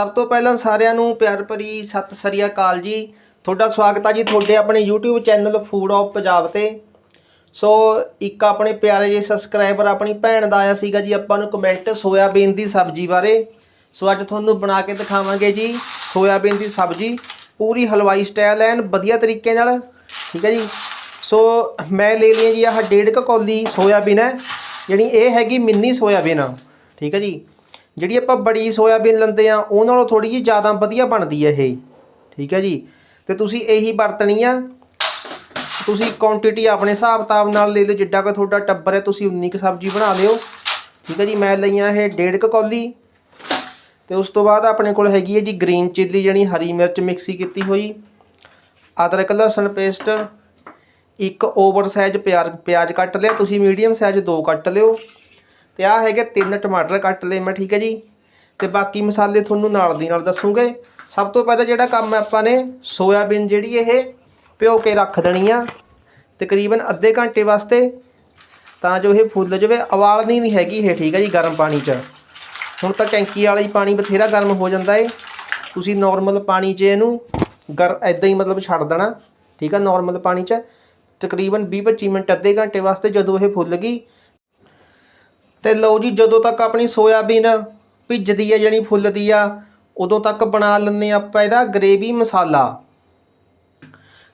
ਸਭ ਤੋਂ ਪਹਿਲਾਂ ਸਾਰਿਆਂ ਨੂੰ ਪਿਆਰ ਭਰੀ ਸਤਿ ਸ੍ਰੀ ਅਕਾਲ ਜੀ। ਤੁਹਾਡਾ ਸਵਾਗਤ ਆ ਜੀ ਤੁਹਾਡੇ ਆਪਣੇ YouTube channel food of Punjab ਤੇ। ਸੋ ਇੱਕ ਆਪਣੇ ਪਿਆਰੇ ਜਿਹੇ ਸਬਸਕ੍ਰਾਈਬਰ ਆਪਣੀ ਭੈਣ ਦਾ ਆਇਆ ਸੀਗਾ ਜੀ, ਆਪਾਂ ਨੂੰ ਕਮੈਂਟ ਸੋਇਆਬੀਨ ਦੀ ਸਬਜ਼ੀ ਬਾਰੇ। ਸੋ ਅੱਜ ਤੁਹਾਨੂੰ ਬਣਾ ਕੇ ਦਿਖਾਵਾਂਗੇ ਜੀ ਸੋਇਆਬੀਨ ਦੀ ਸਬਜ਼ੀ। ਪੂਰੀ ਹਲਵਾਈ ਸਟਾਈਲ ਐਨ, ਵਧੀਆ ਤਰੀਕੇ ਨਾਲ, ਠੀਕ ਹੈ ਜੀ। ਸੋ ਮੈਂ ਲੈ ਲਈ ਜੀ ਆਹ ਡੇਢ ਕੁ ਕੌਲੀ ਸੋਇਆਬੀਨ ਹੈ ਜਿਹੜੀ ਇਹ ਹੈਗੀ ਮਿੰਨੀ ਸੋਇਆਬੀਨ ਆ ਠੀਕ ਹੈ ਜੀ। ਜਿਹੜੀ ਆਪਾਂ ਬੜੀ ਸੋਇਆਬੀਨ ਲੈਂਦੇ ਆ, ਉਹ ਨਾਲੋਂ ਥੋੜੀ ਜਿਹੀ ਜ਼ਿਆਦਾ ਵਧੀਆ ਬਣਦੀ ਹੈ ਇਹ। ਠੀਕ ਹੈ ਜੀ? ਤੇ ਤੁਸੀਂ ਇਹੀ ਵਰਤਣੀ ਆ। ਤੁਸੀਂ ਕੁਆਂਟੀਟੀ ਆਪਣੇ ਹਿਸਾਬ ਕਿਤਾਬ ਨਾਲ ਲੈ ਲਓ, ਜਿੱਡਾ ਕੁ ਤੁਹਾਡਾ ਟੱਬਰ ਹੈ, ਤੁਸੀਂ ਉਨੀ ਕੁ ਸਬਜ਼ੀ ਬਣਾ ਲਿਓ। ਠੀਕ ਹੈ ਜੀ? ਮੈਂ ਲਈਆਂ ਇਹ ਡੇਢ ਕੁ ਕੌਲੀ। ਤੇ ਉਸ ਤੋਂ ਬਾਅਦ ਆਪਣੇ ਕੋਲ ਹੈਗੀ ਹੈ ਜੀ ਗ੍ਰੀਨ ਚਿੱਲੀ ਜਿਹੜੀ ਹਰੀ ਮਿਰਚ ਮਿਕਸੀ ਕੀਤੀ ਹੋਈ। ਅਦਰਕ, ਲਸਣ ਪੇਸਟ ਇੱਕ ਓਵਰ ਸਾਈਜ਼ ਪਿਆਜ਼ ਪਿਆਜ਼ ਕੱਟ ਲਿਆ। ਤੁਸੀਂ ਮੀਡੀਅਮ ਸਾਈਜ਼ ਦੋ ਕੱਟ ਲਿਓ। ਤੇ ਆ ਹੈਗੇ ਤਿੰਨ ਟਮਾਟਰ ਕੱਟ ਲਏ ਮੈਂ, ਠੀਕ ਹੈ ਜੀ। ਤੇ ਬਾਕੀ ਮਸਾਲੇ ਤੁਹਾਨੂੰ ਨਾਲ ਦੀ ਨਾਲ ਦੱਸੂਗੇ। ਸਭ ਤੋਂ ਪਹਿਲਾਂ ਜਿਹੜਾ ਕੰਮ ਆਪਾਂ ਨੇ ਸੋਇਆਬੀਨ ਜਿਹੜੀ ਇਹ ਭਿਓ ਕੇ ਰੱਖ ਦੇਣੀ ਆ, ਤਕਰੀਬਨ ਅੱਧੇ ਘੰਟੇ ਵਾਸਤੇ, ਤਾਂ ਜੋ ਇਹ ਫੁੱਲ ਜਾਵੇ। ਉਬਾਲਣੀ ਨਹੀਂ ਹੈਗੀ ਇਹ, ਠੀਕ ਹੈ ਜੀ, ਗਰਮ ਪਾਣੀ 'ਚ। ਹੁਣ ਤਾਂ ਟੈਂਕੀ ਵਾਲਾ ਹੀ ਪਾਣੀ ਬਥੇਰਾ ਗਰਮ ਹੋ ਜਾਂਦਾ ਏ। ਤੁਸੀਂ ਨਾਰਮਲ ਪਾਣੀ 'ਚ ਇਹਨੂੰ ਗਰ ਐਦਾਂ ਹੀ ਮਤਲਬ ਛੱਡ ਦੇਣਾ, ਠੀਕ ਆ ਨਾਰਮਲ ਪਾਣੀ 'ਚ। ਤਕਰੀਬਨ 20-25 ਮਿੰਟ, ਅੱਧੇ ਘੰਟੇ ਵਾਸਤੇ ਜਦੋਂ ਇਹ ਫੁੱਲ ਗਈ ਤੇ ਲਓ ਜੀ, ਜਦੋਂ ਤੱਕ ਆਪਣੀ ਸੋਇਆਬੀਨ ਭਿੱਜਦੀ ਹੈ ਜਾਣੀ ਫੁੱਲਦੀ ਆ, ਉਦੋਂ ਤੱਕ ਬਣਾ ਲੈਂਦੇ ਆਪਾਂ ਇਹਦਾ ਗ੍ਰੇਵੀ ਮਸਾਲਾ।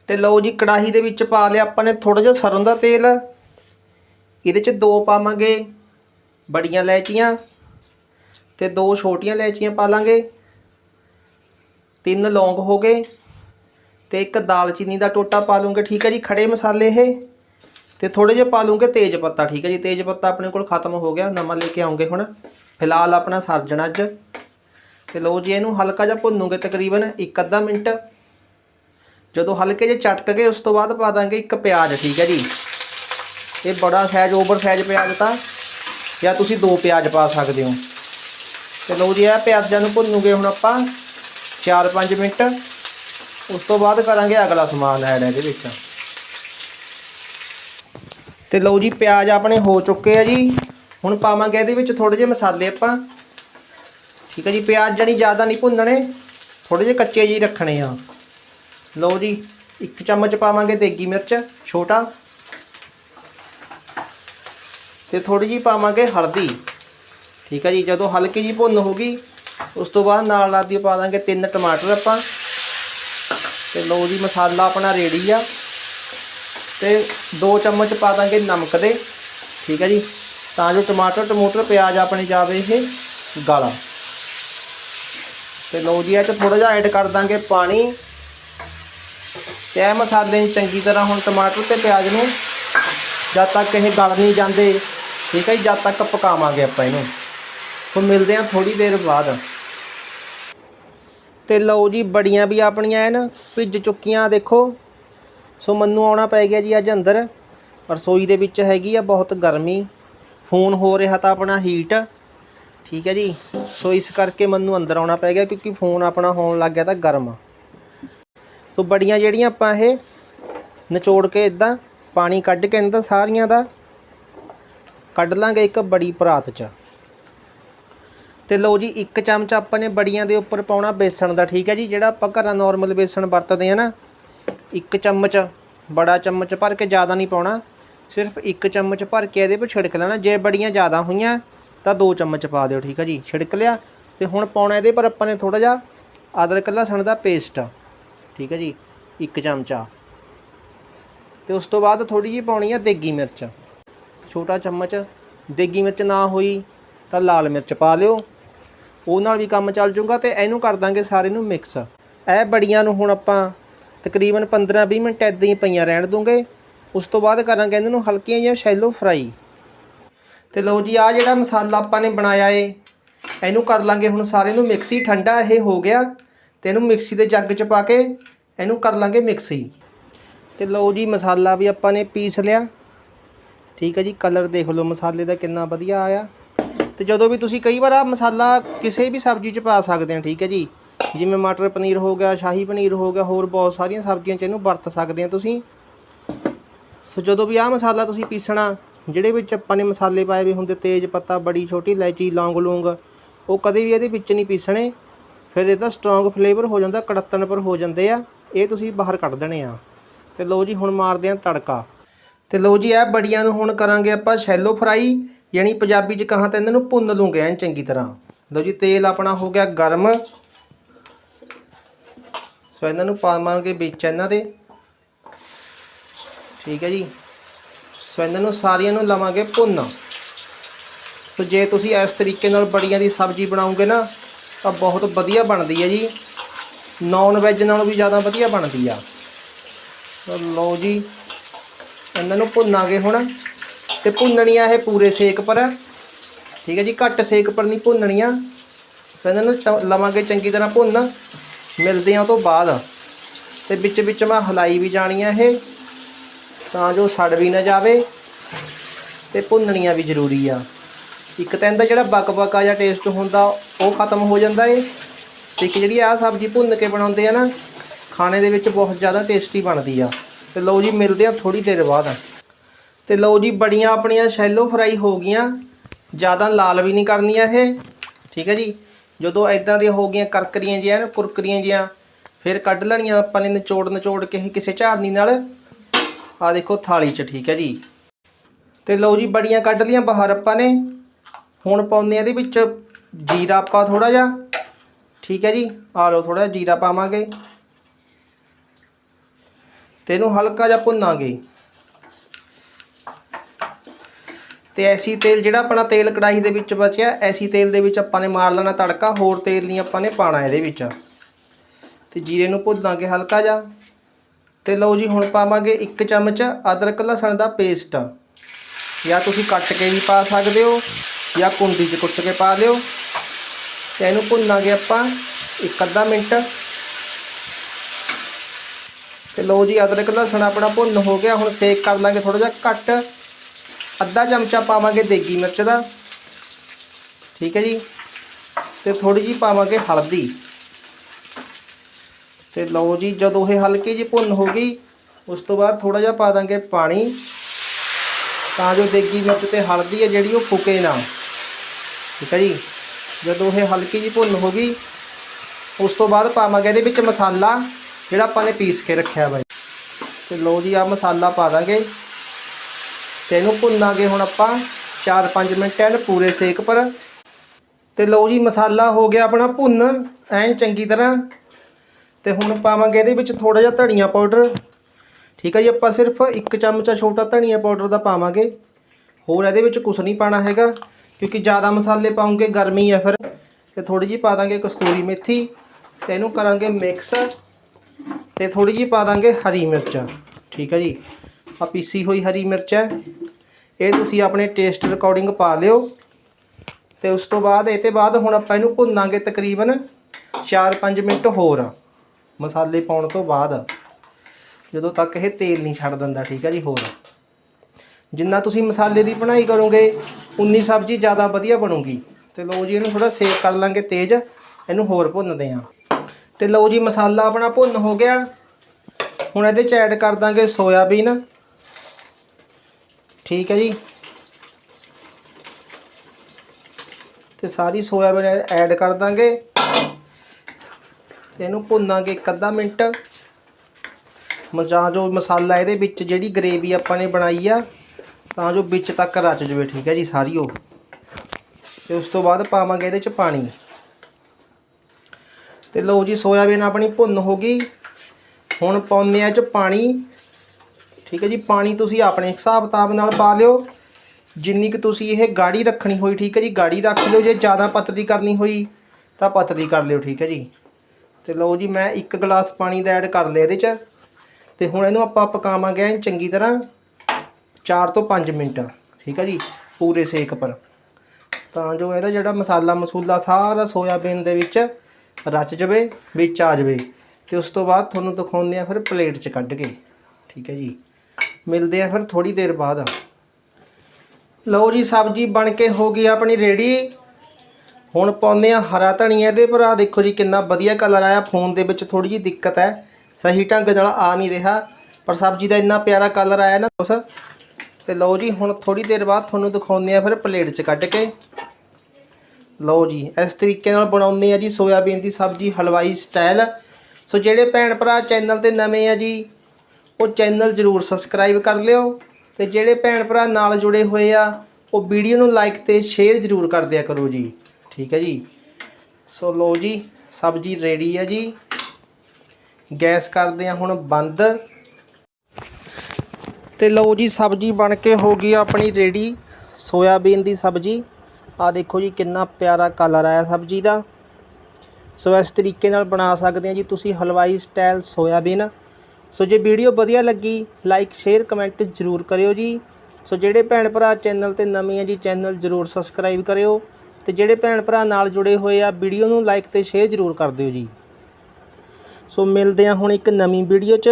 ਤੇ ਲਓ ਜੀ, ਕੜਾਹੀ ਦੇ ਵਿੱਚ ਪਾ ਲਿਆ ਆਪਾਂ ਨੇ ਥੋੜਾ ਜਿਹਾ ਸਰੋਂ ਦਾ ਤੇਲ। ਇਹਦੇ 'ਚ ਦੋ ਪਾਵਾਂਗੇ ਬੜੀਆਂ ਇਲਾਇਚੀਆਂ ਤੇ ਦੋ ਛੋਟੀਆਂ ਇਲਾਇਚੀਆਂ ਪਾ ਲਾਂਗੇ। ਤਿੰਨ ਲੌਂਗ ਹੋ ਗਏ ਤੇ ਇੱਕ ਦਾਲਚੀਨੀ ਦਾ ਟੋਟਾ ਪਾ ਲੂੰਗੇ, ਠੀਕ ਹੈ ਜੀ, ਖੜੇ ਮਸਾਲੇ ਇਹ। ਤੇ ਥੋੜੇ ਜਿਹਾ ਪਾ ਲੂੰਗੇ ਤੇਜ ਪੱਤਾ, ਠੀਕ ਹੈ ਜੀ। ਤੇਜ ਪੱਤਾ ਆਪਣੇ ਕੋਲ ਖਤਮ ਹੋ ਗਿਆ ਨਵਾਂ ਲੈ ਕੇ ਆਉਂਗੇ ਹੁਣ। ਫਿਲਹਾਲ ਆਪਣਾ ਸਰਜਣ ਅੱਜ। ਤੇ ਲਓ ਜੀ, ਇਹਨੂੰ ਹਲਕਾ ਜਿਹਾ ਭੁੰਨੂਗੇ ਤਕਰੀਬਨ 1 ਅੱਧਾ ਮਿੰਟ। ਜਦੋਂ ਹਲਕੇ ਜਿਹੇ ਚਟਕ ਗਏ, ਉਸ ਤੋਂ ਬਾਅਦ ਪਾ ਦਾਂਗੇ ਇੱਕ ਪਿਆਜ਼, ਠੀਕ ਹੈ ਜੀ। ਇਹ ਬੜਾ ਸਾਈਜ਼ ਓਵਰ ਸਾਈਜ਼ ਪਿਆਜ਼ ਤਾਂ। ਜਾਂ ਤੁਸੀਂ ਦੋ ਪਿਆਜ਼ ਪਾ ਸਕਦੇ ਹੋ। ਤੇ ਲਓ ਜੀ, ਇਹ ਪਿਆਜ਼ਾਂ ਨੂੰ ਭੁੰਨੂਗੇ ਹੁਣ ਆਪਾਂ 4-5 ਮਿੰਟ। ਉਸ ਤੋਂ ਬਾਅਦ ਕਰਾਂਗੇ ਅਗਲਾ ਸਮਾਨ ਐਡ ਇਹਦੇ ਵਿੱਚ। ਤੇ ਲਓ ਜੀ, ਪਿਆਜ਼ ਆਪਣੇ ਹੋ ਚੁੱਕੇ ਆ ਜੀ। ਹੁਣ ਪਾਵਾਂਗੇ ਇਹਦੇ ਵਿੱਚ ਥੋੜੇ ਜਿਹੇ ਮਸਾਲੇ ਆਪਾਂ। ਠੀਕ ਹੈ ਜੀ, ਪਿਆਜ਼ ਜਣੀ ਜ਼ਿਆਦਾ ਨਹੀਂ ਭੁੰਨਣੇ ਥੋੜੇ ਜਿਹੇ ਕੱਚੇ ਜਿਹੇ ਰੱਖਣੇ ਆ। ਲਓ ਜੀ, ਇੱਕ ਚਮਚ ਪਾਵਾਂਗੇ ਦੇਗੀ ਮਿਰਚ, ਛੋਟਾ। ਤੇ ਥੋੜੀ ਜਿਹੀ ਪਾਵਾਂਗੇ ਹਲਦੀ। ਠੀਕ ਹੈ ਜੀ, ਜਦੋਂ ਹਲਕੀ ਜੀ ਭੁੰਨ ਹੋ ਗਈ ਉਸ ਤੋਂ ਬਾਅਦ ਨਾਲ ਨਾਲ ਦੀ ਪਾ ਦਾਂਗੇ ਤਿੰਨ ਟਮਾਟਰ ਆਪਾਂ। ਤੇ ਲਓ ਜੀ, ਮਸਾਲਾ ਆਪਣਾ ਰੈਡੀ ਆ। ਤੇ 2 ਚਮਚ ਪਾ ਦਾਂਗੇ ਨਮਕ ਦੇ, ਠੀਕ ਹੈ ਜੀ। ਤਾਂ ਜੋ ਟਮਾਟਰ, ਟਮੂਟਰ, ਪਿਆਜ਼ ਆਪਣੇ ਜਾਵੇ ਇਹ ਗਾਲਾ। ਤੇ ਲਓ ਜੀ, ਇਹ ਚ ਥੋੜਾ ਜਿਹਾ ਐਡ ਕਰ ਦਾਂਗੇ ਪਾਣੀ। ਤੇ ਇਹ ਮਸਾਲੇ ਨੂੰ ਚੰਗੀ ਤਰ੍ਹਾਂ ਹੁਣ ਟਮਾਟਰ ਤੇ ਪਿਆਜ਼ ਨੂੰ ਜਦ ਤੱਕ ਇਹ ਗਲ ਨਹੀਂ ਜਾਂਦੇ, ਠੀਕ ਹੈ ਜੀ, ਜਦ ਤੱਕ ਪਕਾਵਾਂਗੇ ਆਪਾਂ ਇਹਨੂੰ। ਸੋ ਮਿਲਦੇ ਹਾਂ ਥੋੜੀ ਦੇਰ ਬਾਅਦ। ਤੇ ਲਓ ਜੀ, ਬੜੀਆਂ ਵੀ ਆਪਣੀਆਂ ਐਨ, ਭਿੱਜ ਚੁੱਕੀਆਂ ਦੇਖੋ। ਸੋ ਮੈਨੂੰ ਆਉਣਾ ਪੈ ਗਿਆ ਜੀ ਅੱਜ ਅੰਦਰ। ਰਸੋਈ ਦੇ ਵਿੱਚ ਹੈਗੀ ਆ ਬਹੁਤ ਗਰਮੀ। ਫੋਨ ਹੋ ਰਿਹਾ ਤਾਂ ਆਪਣਾ ਹੀਟ ਠੀਕ ਹੈ ਜੀ। ਸੋ ਇਸ ਕਰਕੇ ਮੈਨੂੰ ਅੰਦਰ ਆਉਣਾ ਪੈ ਗਿਆ ਕਿਉਂਕਿ ਫੋਨ ਆਪਣਾ ਹੋਣ ਲੱਗ ਗਿਆ ਤਾਂ ਗਰਮ। ਸੋ ਬੜੀਆਂ ਜਿਹੜੀਆਂ ਆਪਾਂ ਇਹ ਨਿਚੋੜ ਕੇ ਇਦਾਂ ਪਾਣੀ ਕੱਢ ਕੇ ਇਹਨਾਂ ਸਾਰੀਆਂ ਦਾ ਕੱਢ ਲਾਂਗੇ ਇੱਕ ਬੜੀ ਪਰਾਤ 'ਚ। ਤੇ ਲਓ ਜੀ, ਇੱਕ ਚਮਚ ਆਪਾਂ ਨੇ ਬੜੀਆਂ ਦੇ ਉੱਪਰ ਪਾਉਣਾ ਬੇਸਣ ਦਾ, ਠੀਕ ਹੈ ਜੀ, ਜਿਹੜਾ ਆਪਾਂ ਘਰਾਂ ਨਾਰਮਲ ਬੇਸਣ ਵਰਤਦੇ ਆ ਨਾ। ਇੱਕ ਚਮਚ, ਬੜਾ ਚਮਚ ਭਰ ਕੇ ਜ਼ਿਆਦਾ ਨਹੀਂ ਪਾਉਣਾ। ਸਿਰਫ ਇੱਕ ਚਮਚ ਭਰ ਕੇ ਇਹਦੇ 'ਤੇ ਛਿੜਕ ਲੈਣਾ। ਜੇ ਬੜੀਆਂ ਜ਼ਿਆਦਾ ਹੋਈਆਂ, ਤਾਂ ਦੋ ਚਮਚ ਪਾ ਦਿਓ, ਠੀਕ ਹੈ ਜੀ। ਛਿੜਕ ਲਿਆ ਤੇ ਹੁਣ ਪਾਉਣਾ ਇਹਦੇ ਪਰ ਆਪਾਂ ਨੇ ਥੋੜਾ ਜਿਹਾ ਅਦਰਕ, ਲਸਣ ਦਾ ਪੇਸਟ, ਠੀਕ ਹੈ ਜੀ, ਇੱਕ ਚਮਚਾ। ਤੇ ਉਸ ਤੋਂ ਬਾਅਦ ਥੋੜੀ ਜਿਹੀ ਪਾਉਣੀ ਆ ਦੇਗੀ ਮਿਰਚ। ਛੋਟਾ ਚਮਚ, ਦੇਗੀ ਮਿਰਚ ਨਾ ਹੋਈ ਤਾਂ ਲਾਲ ਮਿਰਚ ਪਾ ਲਿਓ। ਉਹ ਨਾਲ ਵੀ ਕੰਮ ਚੱਲ ਜੂਗਾ ਤੇ ਇਹਨੂੰ ਕਰ ਦਾਂਗੇ ਸਾਰੇ ਨੂੰ ਮਿਕਸ। ਇਹ ਬੜੀਆਂ ਨੂੰ ਹੁਣ ਆਪਾਂ ਤਕਰੀਬਨ 15-20 ਮਿੰਟ ਐਦਾਂ ਹੀ ਪਈਆਂ ਰਹਿਣ ਦੂੰਗੇ। ਉਸ ਤੋਂ ਬਾਅਦ ਕਰਾਂਗੇ ਇਹਨਾਂ ਨੂੰ ਹਲਕੀਆਂ ਜਿਹੀਆਂ ਸ਼ੈਲੋ ਫਰਾਈ। ਤੇ ਲਓ ਜੀ ਆ ਜਿਹੜਾ ਮਸਾਲਾ ਆਪਾਂ ਨੇ ਬਣਾਇਆ ਏ, ਇਹਨੂੰ ਕਰ ਲਾਂਗੇ ਹੁਣ ਸਾਰੇ ਨੂੰ ਮਿਕਸੀ। ਠੰਡਾ ਇਹ ਹੋ ਗਿਆ ਤੇ ਇਹਨੂੰ ਮਿਕਸੀ ਦੇ ਜੱਗ 'ਚ ਪਾ ਕੇ ਇਹਨੂੰ ਕਰ ਲਾਂਗੇ ਮਿਕਸੀ। ਤੇ ਲਓ ਜੀ, ਮਸਾਲਾ ਵੀ ਆਪਾਂ ਨੇ ਪੀਸ ਲਿਆ। ਠੀਕ ਹੈ ਜੀ, ਕਲਰ ਦੇਖ ਲਓ ਮਸਾਲੇ ਦਾ ਕਿੰਨਾ ਵਧੀਆ ਆਇਆ। ਤੇ ਜਦੋਂ ਵੀ ਤੁਸੀਂ ਕਈ ਵਾਰ ਆ ਮਸਾਲਾ ਕਿਸੇ ਵੀ ਸਬਜ਼ੀ 'ਚ ਪਾ ਸਕਦੇ ਆ ਠੀਕ ਹੈ ਜੀ ਜਿਵੇਂ ਮਟਰ ਪਨੀਰ ਹੋ ਗਿਆ, ਸ਼ਾਹੀ ਪਨੀਰ ਹੋ ਗਿਆ, ਹੋਰ ਬਹੁਤ ਸਾਰੀਆਂ ਸਬਜ਼ੀਆਂ 'ਚ ਇਹਨੂੰ ਵਰਤ ਸਕਦੇ ਆ ਤੁਸੀਂ। ਸੋ ਜਦੋਂ ਵੀ ਆਹ ਮਸਾਲਾ ਤੁਸੀਂ ਪੀਸਣਾ, ਜਿਹੜੇ ਵਿੱਚ ਆਪਾਂ ਨੇ ਮਸਾਲੇ ਪਾਏ ਵੀ ਹੁੰਦੇ, ਤੇਜ ਪੱਤਾ, ਬੜੀ ਛੋਟੀ ਇਲਾਇਚੀ, ਲੌਂਗ ਲੂੰਗ, ਉਹ ਕਦੇ ਵੀ ਇਹਦੇ ਵਿੱਚ ਨਹੀਂ ਪੀਸਣੇ। ਫਿਰ ਇਹਦਾ ਸਟਰੋਂਗ ਫਲੇਵਰ ਹੋ ਜਾਂਦਾ, ਕੜੱਤਣ ਪਰ ਹੋ ਜਾਂਦੇ ਆ, ਇਹ ਤੁਸੀਂ ਬਾਹਰ ਕੱਢ ਦੇਣੇ ਆ। ਤੇ ਲਓ ਜੀ, ਹੁਣ ਮਾਰਦੇ ਆ ਤੜਕਾ। ਤੇ ਲਓ ਜੀ, ਇਹ ਬੜੀਆਂ ਨੂੰ ਹੁਣ ਕਰਾਂਗੇ ਆਪਾਂ ਸ਼ੈਲੋ ਫਰਾਈ, ਯਾਨੀ ਪੰਜਾਬੀ ਚ ਕਹਾਂ ਤਾਂ ਇਹਨਾਂ ਨੂੰ ਭੁੰਨ ਲੂੰਗੇ ਐਂ ਚੰਗੀ ਤਰ੍ਹਾਂ। ਲਓ ਜੀ, ਤੇਲ ਆਪਣਾ ਹੋ ਗਿਆ ਗਰਮ। ਸੋ ਇਹਨਾਂ ਨੂੰ ਪਾਵਾਂਗੇ ਵਿੱਚ ਇਹਨਾਂ ਦੇ। ਠੀਕ ਹੈ ਜੀ। ਸੋ ਇਹਨਾਂ ਨੂੰ ਸਾਰੀਆਂ ਨੂੰ ਲਵਾਂਗੇ ਭੁੰਨ। ਸੋ ਜੇ ਤੁਸੀਂ ਇਸ ਤਰੀਕੇ ਨਾਲ ਬੜੀਆਂ ਦੀ ਸਬਜ਼ੀ ਬਣਾਉਂਗੇ ਨਾ, ਤਾਂ ਬਹੁਤ ਵਧੀਆ ਬਣਦੀ ਹੈ ਜੀ। ਨੌਨ ਵੈਜ ਨਾਲੋਂ ਵੀ ਜ਼ਿਆਦਾ ਵਧੀਆ ਬਣਦੀ ਆ। ਲਓ ਜੀ, ਇਹਨਾਂ ਨੂੰ ਭੁੰਨਾਂਗੇ ਹੁਣ। ਤੇ ਭੁੰਨਣੀਆਂ ਇਹ ਪੂਰੇ ਸੇਕ ਪਰ। ਠੀਕ ਹੈ ਜੀ, ਘੱਟ ਸੇਕ ਪਰ ਨਹੀਂ ਭੁੰਨਣੀਆਂ। ਸੋ ਇਹਨਾਂ ਨੂੰ ਲਵਾਂਗੇ ਚੰਗੀ ਤਰ੍ਹਾਂ ਭੁੰਨ। ਮਿਲਦਿਆਂ ਤੋਂ ਬਾਅਦ। ਤੇ ਵਿੱਚ ਵਿੱਚ ਮੈਂ ਹਲਾਈ ਵੀ ਜਾਣੀ ਆ ਇਹ, ਤਾਂ ਜੋ ਸੜ ਵੀ ਨਾ ਜਾਵੇ ਤੇ ਭੁੰਨਣੀਆਂ ਵੀ ਜ਼ਰੂਰੀ ਆ। ਇੱਕ ਤਾਂ ਇਹਦਾ ਜਿਹੜਾ ਬਕ-ਬਕਾ ਜਾਂ ਟੇਸਟ ਹੁੰਦਾ, ਉਹ ਖਤਮ ਹੋ ਜਾਂਦਾ ਏ। ਤੇ ਇੱਕ ਜਿਹੜੀ ਆਹ ਸਬਜ਼ੀ ਭੁੰਨ ਕੇ ਬਣਾਉਂਦੇ ਆ ਨਾ, ਖਾਣੇ ਦੇ ਵਿੱਚ ਬਹੁਤ ਜ਼ਿਆਦਾ ਟੇਸਟੀ ਬਣਦੀ ਆ। ਤੇ ਲਓ ਜੀ, ਮਿਲਦੇ ਆ ਥੋੜੀ ਦੇਰ ਬਾਅਦ। ਤੇ ਲਓ ਜੀ, ਬੜੀਆਂ ਆਪਣੀਆਂ ਸ਼ੈਲੋ ਫਰਾਈ ਹੋ ਗਈਆਂ। ਜ਼ਿਆਦਾ ਲਾਲ ਵੀ ਨਹੀਂ ਕਰਨੀਆਂ ਇਹ। ਠੀਕ ਹੈ ਜੀ। ਜਦੋਂ ਐਦਾਂ ਦੀਆਂ ਹੋ ਗਈਆਂ ਕਰਕਰੀਆਂ ਜਿਹੀਆਂ ਨਾ, ਕੁਰਕਰੀਆਂ ਜਿਹੀਆਂ, ਫਿਰ ਕੱਢ ਲੈਣੀਆਂ ਆਪਾਂ ਨੇ ਨਿਚੋੜ ਨਿਚੋੜ ਕੇ ਇਹ ਕਿਸੇ ਝਾੜਨੀ ਨਾਲ। ਆ ਦੇਖੋ ਥਾਲੀ 'ਚ, ਠੀਕ ਹੈ ਜੀ। ਤੇ ਲਓ ਜੀ, ਬੜੀਆਂ ਕੱਢ ਲੀਆਂ ਬਾਹਰ ਆਪਾਂ ਨੇ। ਹੁਣ ਪਾਉਂਦੇ ਆ ਇਹਦੇ ਵਿੱਚ ਜੀਰਾ ਆਪਾਂ ਥੋੜਾ ਜਿਹਾ, ਠੀਕ ਹੈ ਜੀ। ਆ ਲਓ ਥੋੜਾ ਜੀਰਾ ਪਾਵਾਂਗੇ। ਤੇ ਇਹਨੂੰ ਹਲਕਾ ਜਿਹਾ ਭੁੰਨਾਂਗੇ। ਤੇ ਐਸੀ ਤੇਲ ਜਿਹੜਾ ਆਪਣਾ ਤੇਲ ਕੜਾਹੀ ਦੇ ਵਿੱਚ ਬਚਿਆ, ਐਸੀ ਤੇਲ ਦੇ ਵਿੱਚ ਆਪਾਂ ਨੇ ਮਾਰ ਲੈਣਾ ਤੜਕਾ, ਹੋਰ ਤੇਲ ਨਹੀਂ ਆਪਾਂ ਨੇ ਪਾਣਾ ਇਹਦੇ ਵਿੱਚ। ਤੇ ਜੀਰੇ ਨੂੰ ਭੁੰਨਾਂਗੇ ਹਲਕਾ ਜਿਹਾ। ਤੇ ਲਓ ਜੀ, ਹੁਣ ਪਾਵਾਂਗੇ 1 ਚਮਚ ਅਦਰਕ ਲਸਣ ਦਾ ਪੇਸਟ। ਜਾਂ ਤੁਸੀਂ ਕੱਟ ਕੇ ਵੀ ਪਾ ਸਕਦੇ ਹੋ, ਜਾਂ ਕੁੰਡੀ 'ਚ ਕੁੱਟ ਕੇ ਪਾ ਦਿਓ ਤੇ ਇਹਨੂੰ ਭੁੰਨਾਂਗੇ ਆਪਾਂ ਇੱਕ ਅੱਧਾ ਮਿੰਟ। ਤੇ ਲਓ ਜੀ, ਅਦਰਕ ਲਸਣ ਆਪਣਾ ਭੁੰਨ ਹੋ ਗਿਆ, ਹੁਣ ਸੇਕ ਕਰ ਲਾਂਗੇ ਥੋੜਾ ਜਿਹਾ ਘੱਟ। ਅੱਧਾ ਚਮਚਾ ਪਾਵਾਂਗੇ ਦੇਗੀ ਮਿਰਚ ਦਾ। ਠੀਕ ਹੈ ਜੀ। ਤੇ ਥੋੜੀ ਜੀ ਪਾਵਾਂਗੇ ਹਲਦੀ। ਤੇ ਲਓ ਜੀ, ਜਦੋਂ ਇਹ ਹਲਕੀ ਜਿਹੀ ਭੁੰਨ ਹੋ ਗਈ, ਉਸ ਤੋਂ ਬਾਅਦ ਥੋੜਾ ਜਿਹਾ ਪਾ ਦਾਂਗੇ ਪਾਣੀ। ਤਾਂ ਜੋ ਦੇਗੀ ਮਿਰਚ ਤੇ ਹਲਦੀ ਹੈ ਜਿਹੜੀ, ਉਹ ਫੁਕੇ ਨਾ। ਠੀਕ ਹੈ ਜੀ। ਜਦੋਂ ਇਹ ਹਲਕੀ ਜਿਹੀ ਭੁੰਨ ਹੋ ਗਈ, ਉਸ ਤੋਂ ਬਾਅਦ ਪਾਵਾਂਗੇ ਇਹਦੇ ਵਿੱਚ ਮਸਾਲਾ, ਜਿਹੜਾ ਆਪਾਂ ਨੇ ਪੀਸ ਕੇ ਰੱਖਿਆ ਵਾ। ਤੇ ਲਓ ਜੀ ਆ ਮਸਾਲਾ ਪਾ ਦਾਂਗੇ। ਤੇ ਇਹਨੂੰ ਭੁੰਨਾਂਗੇ ਹੁਣ ਆਪਾਂ 4-5 ਮਿੰਟ ਐਨ ਪੂਰੇ ਸੇਕ ਪਰ। ਤੇ ਲਓ ਜੀ ਮਸਾਲਾ ਹੋ ਗਿਆ ਆਪਣਾ ਭੁੰਨ, ਐਨ ਚੰਗੀ ਤਰ੍ਹਾਂ। ਤੇ ਹੁਣ ਪਾਵਾਂਗੇ ਇਹਦੇ ਵਿੱਚ ਥੋੜਾ ਜਿਹਾ ਧਨੀਆ ਪਾਊਡਰ। ਠੀਕ ਹੈ ਜੀ, ਆਪਾਂ ਸਿਰਫ ਇੱਕ ਚਮਚਾ ਛੋਟਾ ਧਨੀਆ ਪਾਊਡਰ ਦਾ ਪਾਵਾਂਗੇ। ਹੋਰ ਇਹਦੇ ਵਿੱਚ ਕੁਝ ਨਹੀਂ ਪਾਣਾ ਹੈਗਾ, ਕਿਉਂਕਿ ਜ਼ਿਆਦਾ ਮਸਾਲੇ ਪਾਉਂਗੇ, ਗਰਮੀ ਹੈ ਫਿਰ। ਤੇ ਥੋੜੀ ਜਿਹੀ ਪਾ ਦਾਂਗੇ ਕਸਤੂਰੀ ਮੇਥੀ ਤੇ ਇਹਨੂੰ ਕਰਾਂਗੇ ਮਿਕਸ। ਤੇ ਥੋੜੀ ਜਿਹੀ ਪਾ ਦਾਂਗੇ ਹਰੀ ਮਿਰਚ। ਠੀਕ ਹੈ ਜੀ। ਆ ਪੀਸੀ ਹੋਈ ਹਰੀ ਮਿਰਚ ਹੈ। ਇਹ ਤੁਸੀਂ ਆਪਣੇ ਟੇਸਟ ਅਕੋਰਡਿੰਗ ਪਾ ਲਿਓ। ਤੇ ਉਸ ਤੋਂ ਬਾਅਦ, ਇਹ ਤੇ ਬਾਅਦ ਹੁਣ ਆਪਾਂ ਇਹਨੂੰ ਭੁੰਨਾਂਗੇ ਤਕਰੀਬਨ 4-5 ਮਿੰਟ ਹੋਰ ਮਸਾਲੇ ਪਾਉਣ ਤੋਂ ਬਾਅਦ। ਜਦੋਂ ਤੱਕ ਇਹ ਤੇਲ ਨਹੀਂ ਛੱਡ ਦਿੰਦਾ, ਠੀਕ ਹੈ ਜੀ, ਹੋਰ। ਜਿੰਨਾ ਤੁਸੀਂ ਮਸਾਲੇ ਦੀ ਬਣਾਈ ਕਰੋਗੇ, ਉਨੀ ਸਬਜ਼ੀ ਜ਼ਿਆਦਾ ਵਧੀਆ ਬਣੂਗੀ। ਤੇ ਲਓ ਜੀ, ਇਹਨੂੰ ਥੋੜਾ ਸੇਕ ਕਰ ਲਾਂਗੇ ਤੇਜ਼। ਇਹਨੂੰ ਹੋਰ ਭੁੰਨਦੇ ਆਂ ਤੇ ਲਓ ਜੀ, ਮਸਾਲਾ ਆਪਣਾ ਭੁੰਨ ਹੋ ਗਿਆ। ਹੁਣ ਇਹਦੇ ਚ ਐਡ ਕਰ ਦਾਂਗੇ ਸੋਇਆਬੀਨ ਠੀਕ ਹੈ ਜੀ। ਤੇ ਸਾਰੀ ਸੋਇਆਬੀਨ ਐਡ ਕਰ ਦਾਂਗੇ। ਤੇ ਇਹਨੂੰ ਭੁੰਨਾਂਗੇ ਇੱਕ ਅੱਧਾ ਮਿੰਟ। ਮਜਾ ਜੋ ਮਸਾਲਾ ਇਹਦੇ ਵਿੱਚ ਜਿਹੜੀ ਗਰੇਵੀ ਆਪਾਂ ਨੇ ਬਣਾਈ ਆ, ਤਾਂ ਜੋ ਵਿੱਚ ਤੱਕ ਰਚ ਜਵੇ, ਠੀਕ ਹੈ ਜੀ, ਸਾਰੀ ਉਹ। ਤੇ ਉਸ ਤੋਂ ਬਾਅਦ ਪਾਵਾਂਗੇ ਇਹਦੇ ਚ ਪਾਣੀ। ਤੇ ਲਓ ਜੀ, ਸੋਇਆਬੀਨ ਆਪਣੀ ਭੁੰਨ ਹੋ ਗਈ। ਹੁਣ ਪਾਉਂਦੇ ਆ ਚ ਪਾਣੀ। ਠੀਕ ਹੈ ਜੀ, ਪਾਣੀ ਤੁਸੀਂ ਆਪਣੇ ਹਿਸਾਬ ਕਿਤਾਬ ਨਾਲ ਪਾ ਲਿਓ। ਜਿੰਨੀ ਕਿ ਤੁਸੀਂ ਇਹ ਗਾੜੀ ਰੱਖਣੀ ਹੋਈ, ਠੀਕ ਹੈ ਜੀ, ਗਾੜੀ ਰੱਖ ਲਿਓ, ਜੇ ਜ਼ਿਆਦਾ ਪਤਲੀ ਕਰਨੀ ਹੋਈ, ਤਾਂ ਪਤਲੀ ਕਰ ਲਿਓ, ਠੀਕ ਹੈ ਜੀ। ਤੇ ਲਓ ਜੀ, ਮੈਂ ਇੱਕ ਗਲਾਸ ਪਾਣੀ ਦਾ ਐਡ ਕਰ ਲਿਆ ਇਹਦੇ ਚ। ਤੇ ਹੁਣ ਇਹਨੂੰ ਆਪਾਂ ਪਕਾਵਾਂਗੇ ਐਨ ਚੰਗੀ ਤਰ੍ਹਾਂ 4 ਤੋਂ 5 ਮਿੰਟ, ਠੀਕ ਹੈ ਜੀ, ਪੂਰੇ ਸੇਕ ਪਰ। ਤਾਂ ਜੋ ਇਹਦਾ ਜਿਹੜਾ ਮਸਾਲਾ ਮਸੂਲਾ ਸਾਰਾ ਸੋਇਆਬੀਨ ਦੇ ਵਿੱਚ ਰਚ ਜਵੇ, ਵਿੱਚ ਆ ਜਵੇ। ਤੇ ਉਸ ਤੋਂ ਬਾਅਦ ਤੁਹਾਨੂੰ ਦਿਖਾਉਂਦੇ ਆ ਫਿਰ ਪਲੇਟ 'ਚ ਕੱਢ ਕੇ, ਠੀਕ ਹੈ ਜੀ। ਮਿਲਦੇ ਆ ਫਿਰ ਥੋੜੀ ਦੇਰ ਬਾਅਦ। ਲਓ ਜੀ ਸਬਜ਼ੀ ਬਣ ਕੇ ਹੋ ਗਈ ਆਪਣੀ ਰੈਡੀ ਹੁਣ ਪਾਉਂਦੇ ਆ ਹਰਾ ਧਨੀਆ ਇਹਦੇ ਪਰ। ਆ ਦੇਖੋ ਜੀ ਕਿੰਨਾ ਵਧੀਆ ਕਲਰ ਆਇਆ। ਫੋਨ ਦੇ ਵਿੱਚ ਥੋੜੀ ਜੀ ਦਿੱਕਤ ਹੈ। ਸਹੀ ਢੰਗ ਨਾਲ ਆ ਨਹੀਂ ਰਿਹਾ। ਪਰ ਸਬਜ਼ੀ ਦਾ ਇੰਨਾ ਪਿਆਰਾ ਕਲਰ ਆਇਆ ਨਾ ਉਸ। ਤੇ ਲਓ ਜੀ ਹੁਣ ਥੋੜੀ ਦੇਰ ਬਾਅਦ ਤੁਹਾਨੂੰ ਦਿਖਾਉਂਦੇ ਆ ਫਿਰ ਪਲੇਟ 'ਚ ਕੱਢ ਕੇ। ਲਓ ਜੀ, ਇਸ ਤਰੀਕੇ ਨਾਲ ਬਣਾਉਂਦੇ ਆ ਜੀ ਸੋਇਆਬੀਨ ਦੀ ਸਬਜ਼ੀ ਹਲਵਾਈ ਸਟਾਈਲ ਸੋ ਜਿਹੜੇ ਭੈਣ ਭਰਾ ਚੈਨਲ ਤੇ ਨਵੇਂ ਆ ਜੀ ਉਹ ਚੈਨਲ ਜਰੂਰ ਸਬਸਕ੍ਰਾਈਬ ਕਰ ਲਿਓ ਤੇ ਜਿਹੜੇ ਭੈਣ ਭਰਾ ਨਾਲ ਜੁੜੇ ਹੋਏ ਆ, ਉਹ ਵੀਡੀਓ ਨੂੰ ਲਾਈਕ ਤੇ ਸ਼ੇਅਰ ਜਰੂਰ ਕਰ ਦਿਆ ਕਰੋ ਜੀ। ਠੀਕ ਹੈ ਜੀ? ਸੋ ਲਓ ਜੀ, ਸਬਜ਼ੀ ਰੈਡੀ ਹੈ ਜੀ। ਗੈਸ ਕਰਦੇ ਆ ਹੁਣ ਬੰਦ। ਤੇ ਲਓ ਜੀ, ਸਬਜ਼ੀ ਬਣ ਕੇ ਹੋ ਗਈ ਆਪਣੀ ਰੈਡੀ ਸੋਇਆਬੀਨ ਦੀ ਸਬਜ਼ੀ। ਆ ਦੇਖੋ ਜੀ, ਕਿੰਨਾ ਪਿਆਰਾ ਕਲਰ ਆਇਆ ਸਬਜ਼ੀ ਦਾ। ਸੋ ਇਸ ਤਰੀਕੇ ਨਾਲ ਬਣਾ ਸਕਦੇ ਆ ਜੀ ਤੁਸੀਂ ਹਲਵਾਈ ਸਟਾਈਲ ਸੋਇਆਬੀਨ। ਸੋ ਜੇ ਵੀਡੀਓ ਵਧੀਆ ਲੱਗੀ ਲਾਈਕ ਸ਼ੇਅਰ ਕਮੈਂਟ ਜ਼ਰੂਰ ਕਰਿਓ ਜੀ। ਸੋ ਜਿਹੜੇ ਭੈਣ ਭਰਾ ਚੈਨਲ ਤੇ ਨਵੇਂ ਆ ਜੀ, ਚੈਨਲ ਜ਼ਰੂਰ ਸਬਸਕ੍ਰਾਈਬ ਕਰਿਓ। ਤੇ ਜਿਹੜੇ ਭੈਣ ਭਰਾ ਨਾਲ ਜੁੜੇ ਹੋਏ ਆ, ਵੀਡੀਓ ਨੂੰ ਲਾਈਕ ਤੇ ਸ਼ੇਅਰ ਜ਼ਰੂਰ ਕਰ ਦਿਓ ਜੀ। ਸੋ ਮਿਲਦੇ ਆ ਹੁਣ ਇੱਕ ਨਵੀਂ ਵੀਡੀਓ 'ਚ।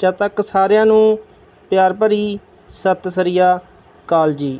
ਜਦ ਤੱਕ ਸਾਰਿਆਂ ਨੂੰ ਪਿਆਰ ਭਰੀ ਸਤਿ ਸ੍ਰੀ ਅਕਾਲ ਜੀ।